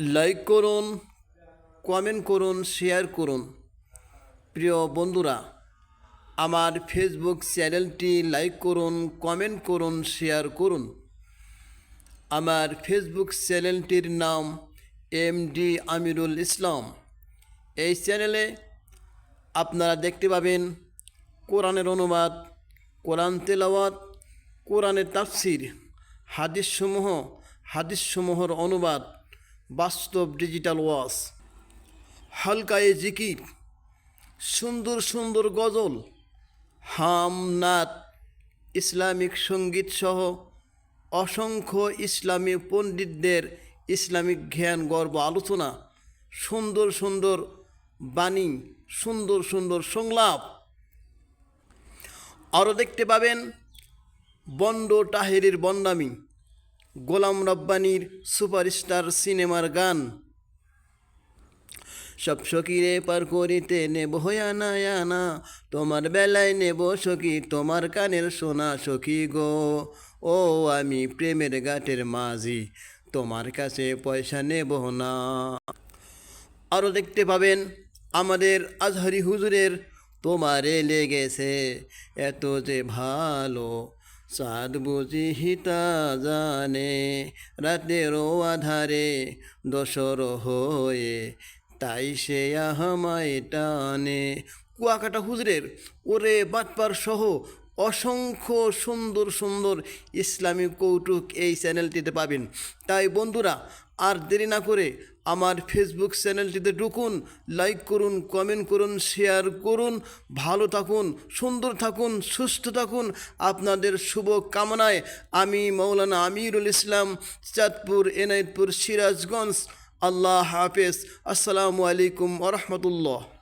Like করুন, comment করুন, share করুন। প্রিয় বন্ধুরা, আমার ফেসবুক চ্যানেলটি লাইক করুন, কমেন্ট করুন, শেয়ার করুন। আমার ফেসবুক চ্যানেলটির নাম এম ডি আমিরুল ইসলাম। এই চ্যানেলে আপনারা দেখতে পাবেন কোরআনের অনুবাদ, কোরআন তেলাওয়াত, কোরআনের তাফসির, হাদিসসমূহ, হাদিসসমূহর অনুবাদ বাস্তব ডিজিটাল ওয়াস হালকায়ে জিকির, সুন্দর সুন্দর গজল, হাম নাত, ইসলামিক সংগীত সহ অসংখ্য ইসলামী পণ্ডিতদের ইসলামিক জ্ঞান, গর্ব, আলোচনা, সুন্দর সুন্দর বাণী, সুন্দর সুন্দর সংলাপ। আরও দেখতে পাবেন বন্ড টাহেরির বন্ডামি গোলাম রব্বানির সুপারস্টার সিনেমার গান। সব সখীরে পার করিতে নেব হয়ানা আনা তোমার বেলায় নেব সখী, তোমার কানের সোনা সখী গো। ও, আমি প্রেমের গাটের মাঝি, তোমার কাছে পয়সা নেব না। আরও দেখতে পাবেন আমাদের আজহারি হুজুরের, তোমারে লেগেছে এত যে ভালো সাদ বুঝি হিতা জানে রাতেরও আধারে দশর হয়ে তাই সে আহমায় টানে। কুয়াকাটা হুজরের, ওরে বাটপার সহ অসংখ্য সুন্দর সুন্দর ইসলামী কৌতুক এই চ্যানেলটিতে পাবেন। তাই বন্ধুরা আর দেরি না করে আমার ফেসবুক চ্যানেলটিতে ঢুকুন লাইক করুন কমেন্ট করুন শেয়ার করুন। ভালো থাকুন, সুন্দর থাকুন, সুস্থ থাকুন। আপনাদের শুভ কামনায় আমি মৌলানা আমিরুল ইসলাম, চাঁদপুর, এনায়তপুর, সিরাজগঞ্জ। আল্লাহ হাফেজ। আসসালামু আলাইকুম ওরহমতুল্লাহ